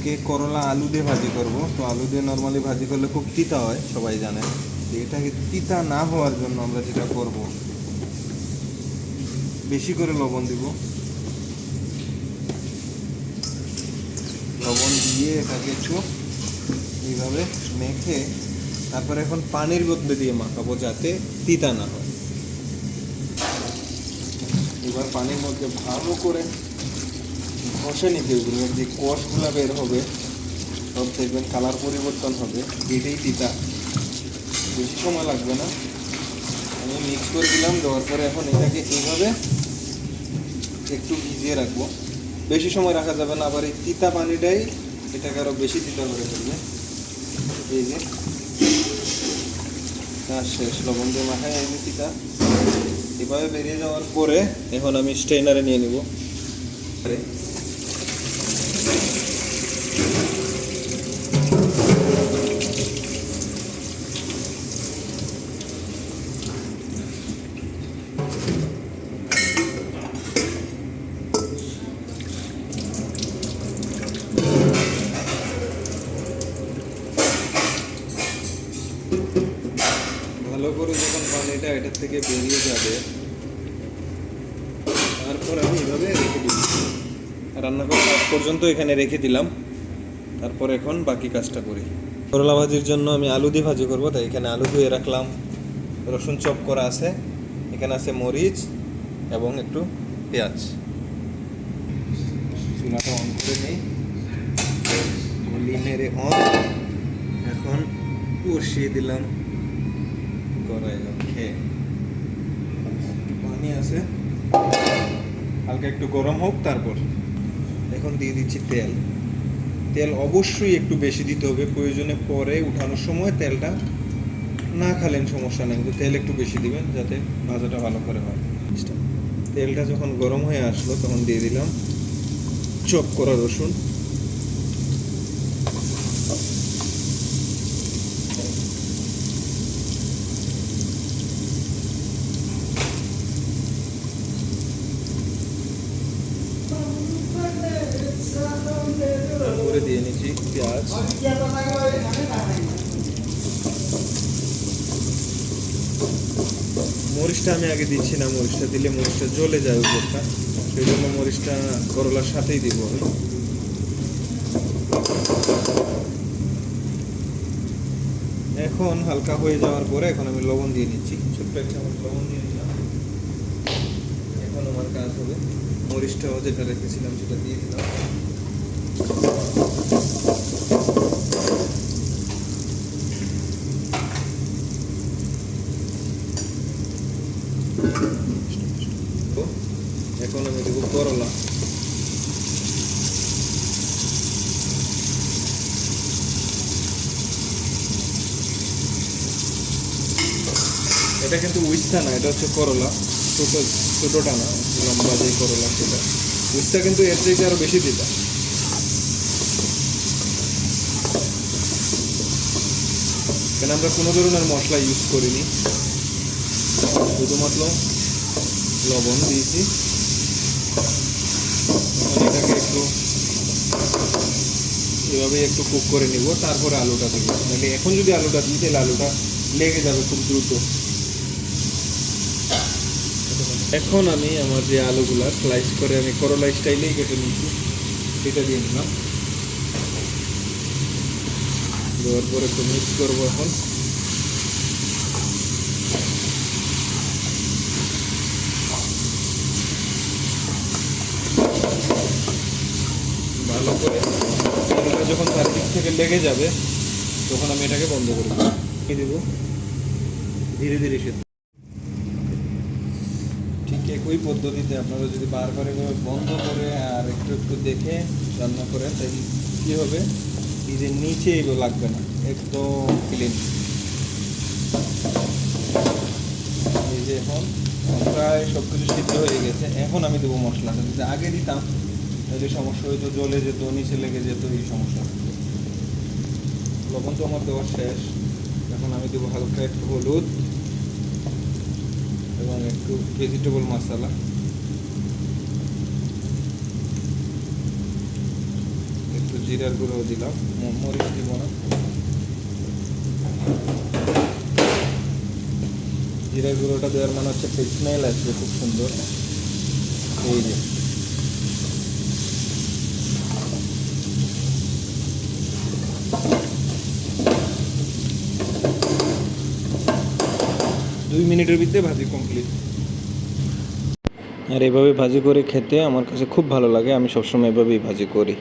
আজকে করলা আলু দিয়ে ভাজি করব। তো আলু দিয়ে নর্মালি ভাজি করলে খুব তিতা হয়, সবাই জানে। এটাকে তিতা না হওয়ার জন্য আমরা যেটা করব, বেশি করে লবণ দিব। লবণ দিয়ে এটাকে একটু এইভাবে মেখে তারপরে এখন পানির বদলে দিয়ে মাখাবো যাতে তিতা না হয়। এবার পানির মধ্যে ভালো করে ঘষে নিতে হবে যে কষগুলো বের হবে, সব দেখবেন কালার পরিবর্তন হবে, এটাই তিতা। বেশি সময় লাগবে না। আমি মিক্স করে দিলাম, দেওয়ার পরে এখন এটাকে এইভাবে একটু ভিজিয়ে রাখব। বেশি সময় রাখা যাবে না, আবার এই তিতা পানিটাই এটাকে আরও বেশি তিতা করে ফেলবে। এই যে। কাজ শেষ, লবণ দিয়ে মাখায় আমি তিতা। এভাবে বেরিয়ে যাওয়ার পরে এখন আমি স্ট্রেনারে নিয়ে নিব। আরে ভালো করে যখন পানিটা এটার থেকে বেরিয়ে যাবে। তারপর আমি এভাবে রেখে দিই রান্না আগ পর্যন্ত এখানে রেখে দিলাম। তারপর এখন বাকি কাজটা করি। করলা ভাজির জন্য আমি আলু দিয়ে ভাজি করব, তাই এখানে আলু ধুয়ে রাখলাম। রসুন চপ করা আছে। এখানে আছে মরিচ এবং একটু পেঁয়াজ। চুলাটা অন করে নেই। মেরে অন। এখন বসিয়ে দিলাম। ওকে পানি আছে। হালকা একটু গরম হোক, তারপর এখন দিয়ে দিচ্ছি তেল। তেল অবশ্যই একটু বেশি দিতে হবে, প্রয়োজনে পরে উঠানোর সময় তেলটা না খালেন সমস্যা নেই, কিন্তু তেল একটু বেশি দিবেন যাতে ভাজাটা ভালো করে হয়। তেলটা যখন গরম হয়ে আসলো, তখন দিয়ে দিলাম চপ করা রসুন। দিয়ে নিচ্ছি পেঁয়াজ। মরিচটা আমি আগে দিচ্ছি না, মরিচটা দিলে মরিচটা জ্বলে যায় উপরটা। সেই জন্য মরিচটা করলার সাথেই দিব আমি। এখন হালকা হয়ে যাওয়ার পরে এখন আমি লবণ দিয়ে নিচ্ছি। ছোট্ট এক চামচ লবণ দিয়ে নিলাম। এখন আমার কাজ হবে। মরিচটাও যেটা রেখেছিলাম সেটা দিয়ে দিলাম তো এখন আমি দেবো করলা এটা কিন্তু উইস্তা না এটা হচ্ছে করলা ছোট ছোটটা না লম্বা যে করলা সেটা উইস্তা কিন্তু এর থেকে আরও বেশি দিতা কেন আমরা কোনো ধরনের মশলা ইউজ করিনি শুধুমাত্র লবণ দিয়েছি এখন এটাকে একটু এভাবে একটু কুক করে নিব, তারপরে আলুটা দিব। তাহলে এখন যদি আলুটা দিই, তাহলে আলুটা লেগে যাবে খুব দ্রুত। এখন আমি আমার যে আলুগুলো স্লাইস করে আমি করলা স্টাইলেই কেটে নিয়েছি, সেটা দিয়ে নিলাম। দেওয়ার পরে একটু মিক্স করব এখন ভালো করে তেলটা যখন চারদিক থেকে লেগে যাবে, তখন আমি এটাকে বন্ধ করে দেবো। ধীরে ধীরে সেদ্ধ ঠিক একই পদ্ধতিতে আপনারা যদি বারবার এভাবে বন্ধ করে আর একটু একটু দেখে রান্না করেন তাই কী হবে? এই নিচে এগুলো লাগবে না, একদম ক্লিন এই যে এখন, প্রায় সব কিছু সিদ্ধ হয়ে গেছে। এখন আমি দেবো মশলাটা। যদি আগে দিতাম তাহলে সমস্যা হয়তো জলে যেত, নিচে লেগে যেত, এই সমস্যা লবণ তো আমার দেওয়া শেষ। এখন আমি দেবো হালকা একটু হলুদ এবং একটু ভেজিটেবল মশলা একটু জিরার গুঁড়ো দিলাম। মরিচ দিব না। জিরার গুঁড়োটা দেওয়ার মানে হচ্ছে একটা আসবে, খুব সুন্দর। এই যে। দুই মিনিটের ভিতরে ভাজি কমপ্লিট আর এভাবে ভাজি করে খেতে আমার কাছে খুব ভালো লাগে, আমি সবসময় এভাবেই ভাজি করি।